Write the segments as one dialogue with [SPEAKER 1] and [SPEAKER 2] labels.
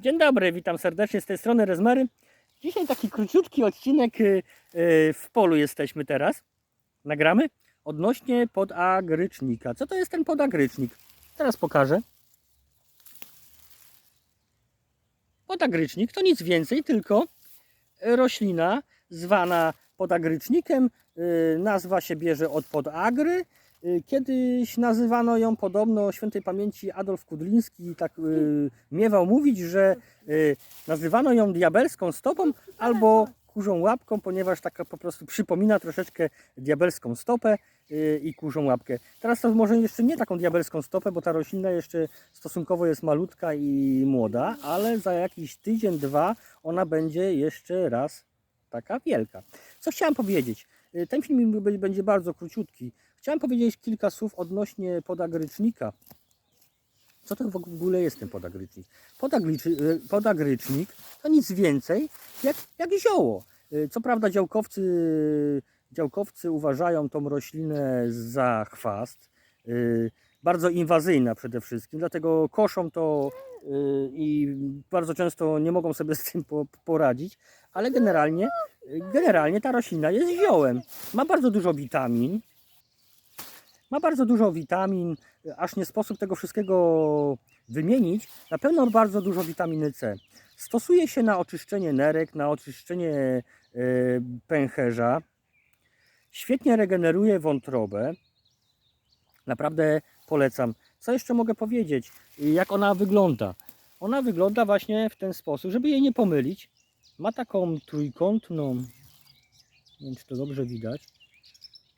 [SPEAKER 1] Dzień dobry, witam serdecznie z tej strony Rezmery. Dzisiaj taki króciutki odcinek y, y, w polu jesteśmy teraz. Nagramy odnośnie podagrycznika. Co to jest ten podagrycznik? Teraz pokażę. Podagrycznik to nic więcej, tylko roślina zwana podagrycznikiem. Y, Nazwa się bierze od podagry. Y, Kiedyś nazywano ją podobno świętej pamięci Adolf Kudliński tak y, miewał mówić, że y, nazywano ją diabelską stopą albo kurzą łapką, ponieważ taka po prostu przypomina troszeczkę diabelską stopę y, i kurzą łapkę. Teraz to może jeszcze nie taką diabelską stopę, bo ta roślina jeszcze stosunkowo jest malutka i młoda, ale za jakiś tydzień, dwa ona będzie jeszcze raz taka wielka. Co chciałem powiedzieć? Y, Ten film będzie bardzo króciutki. Chciałem powiedzieć kilka słów odnośnie podagrycznika. Co to w ogóle jest ten podagrycznik? Y, podagrycznik to nic więcej jak, jak zioło. Y, Co prawda działkowcy, działkowcy uważają tą roślinę za chwast. y, Bardzo inwazyjna przede wszystkim, dlatego koszą to i bardzo często nie mogą sobie z tym po- poradzić, ale generalnie, generalnie ta roślina jest ziołem. Ma bardzo dużo witamin. Ma bardzo dużo witamin, aż nie sposób tego wszystkiego wymienić. Na pewno bardzo dużo witaminy C. Stosuje się na oczyszczenie nerek, na oczyszczenie e, pęcherza. Świetnie regeneruje wątrobę. Naprawdę polecam. Co jeszcze mogę powiedzieć? Jak ona wygląda? Ona wygląda właśnie w ten sposób, żeby jej nie pomylić. Ma taką trójkątną, nie wiem czy to dobrze widać,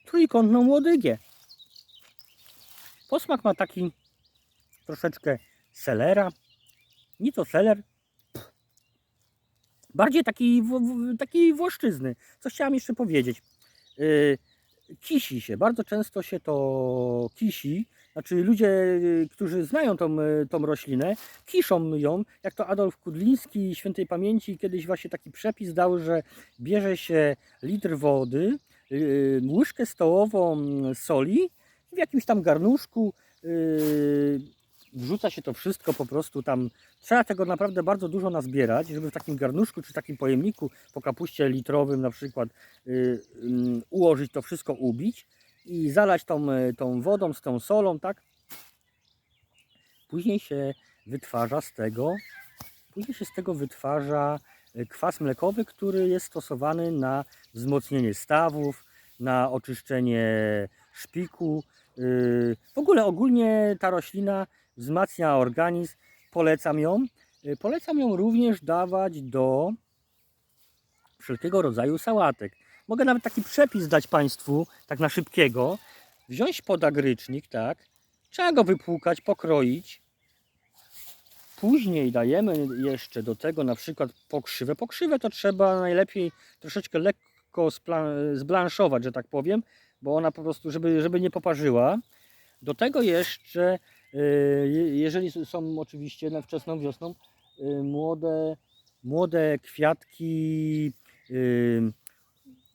[SPEAKER 1] trójkątną łodygę. Posmak ma taki troszeczkę selera. Nie to seler. Bardziej taki, w- w- taki włoszczyzny. Co chciałam jeszcze powiedzieć. Yy, kisi się. Bardzo często się to kisi. Znaczy ludzie, yy, którzy znają tą, yy, tą roślinę, kiszą ją, jak to Adolf Kudliński świętej pamięci kiedyś właśnie taki przepis dał, że bierze się litr wody, yy, łyżkę stołową soli w jakimś tam garnuszku yy, wrzuca się to wszystko po prostu tam. Trzeba tego naprawdę bardzo dużo nazbierać, żeby w takim garnuszku czy takim pojemniku po kapuście litrowym na przykład yy, ym, ułożyć to wszystko, ubić i zalać tą, tą wodą z tą solą, tak? Później się wytwarza z tego, później się z tego wytwarza kwas mlekowy, który jest stosowany na wzmocnienie stawów, na oczyszczenie szpiku. Yy, W ogóle ogólnie ta roślina wzmacnia organizm, polecam ją. Yy, Polecam ją również dawać do wszelkiego rodzaju sałatek. Mogę nawet taki przepis dać Państwu, tak na szybkiego. Wziąć podagrycznik, tak. Trzeba go wypłukać, pokroić. Później dajemy jeszcze do tego na przykład pokrzywę. Pokrzywę to trzeba najlepiej troszeczkę lekko zblanszować, że tak powiem, bo ona po prostu, żeby, żeby nie poparzyła. Do tego jeszcze, y, je- jeżeli są oczywiście na wczesną wiosną, y, młode, młode kwiatki y,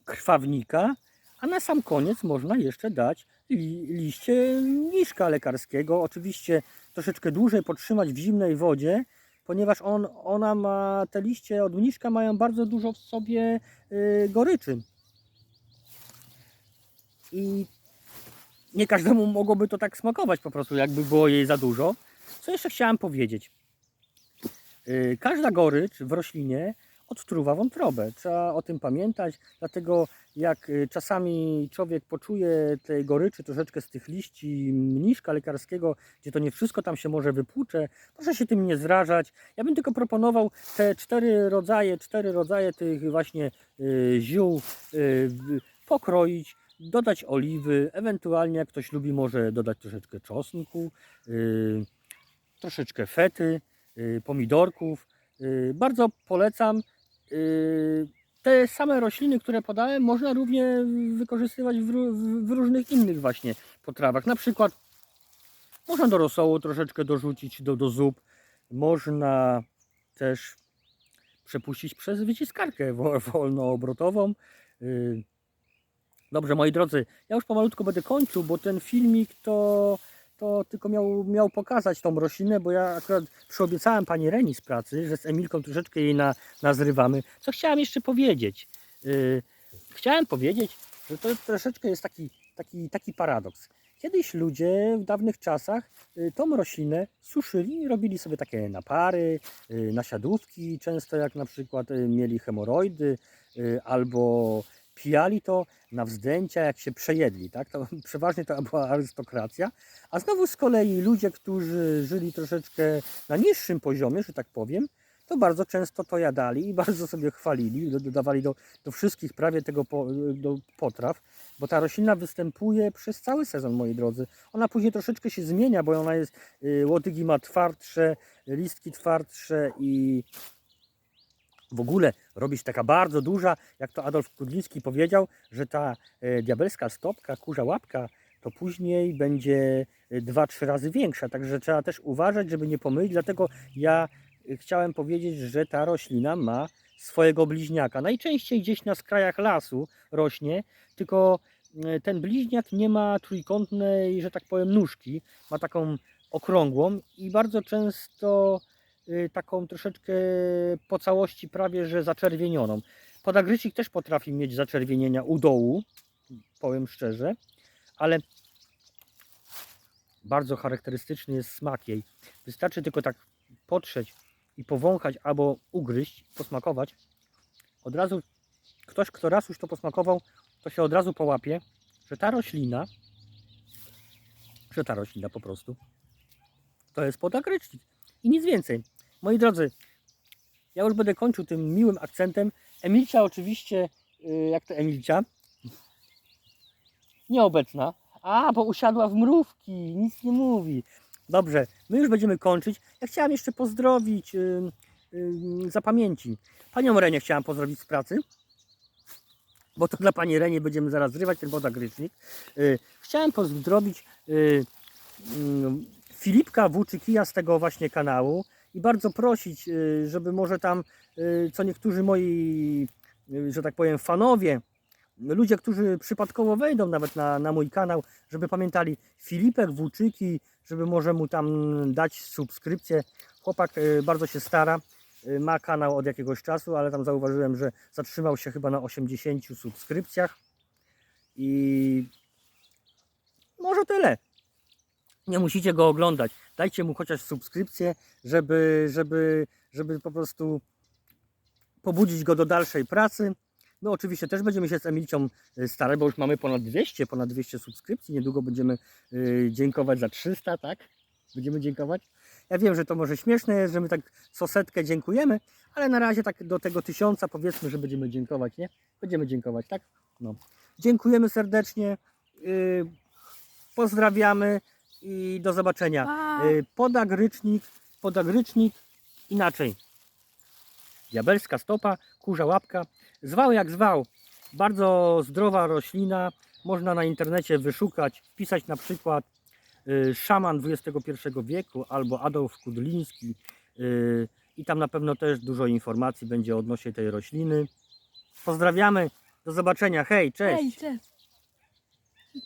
[SPEAKER 1] krwawnika, a na sam koniec można jeszcze dać li, liście mniszka lekarskiego. Oczywiście troszeczkę dłużej podtrzymać w zimnej wodzie, ponieważ on, ona ma, te liście od mniszka mają bardzo dużo w sobie goryczy. I nie każdemu mogłoby to tak smakować po prostu, jakby było jej za dużo. Co jeszcze chciałem powiedzieć? Yy, Każda gorycz w roślinie odtruwa wątrobę. Trzeba o tym pamiętać, dlatego jak y, czasami człowiek poczuje tej goryczy troszeczkę z tych liści mniszka lekarskiego, gdzie to nie wszystko tam się może wypłucze, proszę się tym nie zrażać. Ja bym tylko proponował te cztery rodzaje, cztery rodzaje tych właśnie y, ziół y, pokroić, dodać oliwy, ewentualnie jak ktoś lubi może dodać troszeczkę czosnku, y, troszeczkę fety, y, pomidorków. Y, Bardzo polecam. Te same rośliny, które podałem, można równie wykorzystywać w, w- w różnych innych właśnie potrawach. Na przykład można do rosołu troszeczkę dorzucić do, do zup. Można też przepuścić przez wyciskarkę wo- wolnoobrotową. Y, Dobrze, moi drodzy, ja już pomalutko będę kończył, bo ten filmik to to tylko miał, miał pokazać tą roślinę, bo ja akurat przyobiecałem pani Reni z pracy, że z Emilką troszeczkę jej na, nazrywamy. Co chciałem jeszcze powiedzieć? Yy, chciałem powiedzieć, że to troszeczkę jest taki, taki, taki paradoks. Kiedyś ludzie w dawnych czasach y, tą roślinę suszyli robili sobie takie napary, y, nasiadówki, często jak na przykład y, mieli hemoroidy albo pijali to na wzdęcia, jak się przejedli, tak? To przeważnie to była arystokracja. A znowu z kolei ludzie, którzy żyli troszeczkę na niższym poziomie, że tak powiem, to bardzo często to jadali i bardzo sobie chwalili, do- dodawali do, do wszystkich prawie tego po, do potraw, bo ta roślina występuje przez cały sezon, moi drodzy. Ona później troszeczkę się zmienia, bo ona jest, y, łodygi ma twardsze, listki twardsze i w ogóle robi się taka bardzo duża, jak to Adolf Kudlicki powiedział, że ta e, diabelska stopka, kurza łapka, to później będzie e, dwa, trzy razy większa. Także trzeba też uważać, żeby nie pomylić. Dlatego ja e, chciałem powiedzieć, że ta roślina ma swojego bliźniaka. Najczęściej gdzieś na skrajach lasu rośnie, tylko e, ten bliźniak nie ma trójkątnej, że tak powiem, nóżki. Ma taką okrągłą i bardzo często taką troszeczkę po całości prawie że zaczerwienioną. Podagrycik też potrafi mieć zaczerwienienia u dołu, powiem szczerze, ale bardzo charakterystyczny jest smak jej. Wystarczy tylko tak potrzeć i powąchać albo ugryźć, posmakować. Od razu ktoś, kto raz już to posmakował, to się od razu połapie, że ta roślina, że ta roślina po prostu to jest podagrycznik i nic więcej. Moi drodzy, ja już będę kończył tym miłym akcentem. Emilcia oczywiście, y, jak to Emilcia? Nieobecna. A, bo usiadła w mrówki, nic nie mówi. Dobrze, my już będziemy kończyć. Ja chciałam jeszcze pozdrowić y, y, za pamięci. Panią Renię chciałam pozdrowić z pracy, bo to dla pani Renie będziemy zaraz zrywać ten podagrycznik. Y, chciałem pozdrowić y, mm, Filipka Włóczykija z tego właśnie kanału i bardzo prosić, y, żeby może tam y, co niektórzy moi, y, że tak powiem, fanowie, ludzie, którzy przypadkowo wejdą nawet na, na mój kanał, żeby pamiętali Filipek Włóczyki, żeby może mu tam dać subskrypcję. Chłopak bardzo się stara, ma kanał od jakiegoś czasu, ale tam zauważyłem, że zatrzymał się chyba na 80 subskrypcjach i może tyle nie musicie go oglądać. Dajcie mu chociaż subskrypcję, żeby, żeby, żeby po prostu pobudzić go do dalszej pracy. My oczywiście też będziemy się z Emilcią y, starać, bo już mamy ponad 200, ponad 200 subskrypcji. Niedługo będziemy y, dziękować za 300, tak? Będziemy dziękować. Ja wiem, że to może śmieszne jest, że my tak co setkę dziękujemy, ale na razie tak do tego tysiąca powiedzmy, że będziemy dziękować, nie? Będziemy dziękować, tak? No. Dziękujemy serdecznie. y, pozdrawiamy i do zobaczenia.
[SPEAKER 2] Pa.
[SPEAKER 1] Y, Podagrycznik, podagrycznik inaczej. Diabelska stopa, kurza łapka. Zwał jak zwał. Bardzo zdrowa roślina. Można na internecie wyszukać, wpisać na przykład y, szaman XXI wieku albo Adolf Kudliński y, i tam na pewno też dużo informacji będzie odnośnie tej rośliny. Pozdrawiamy, do zobaczenia, hej, cześć!
[SPEAKER 2] Hej, cześć.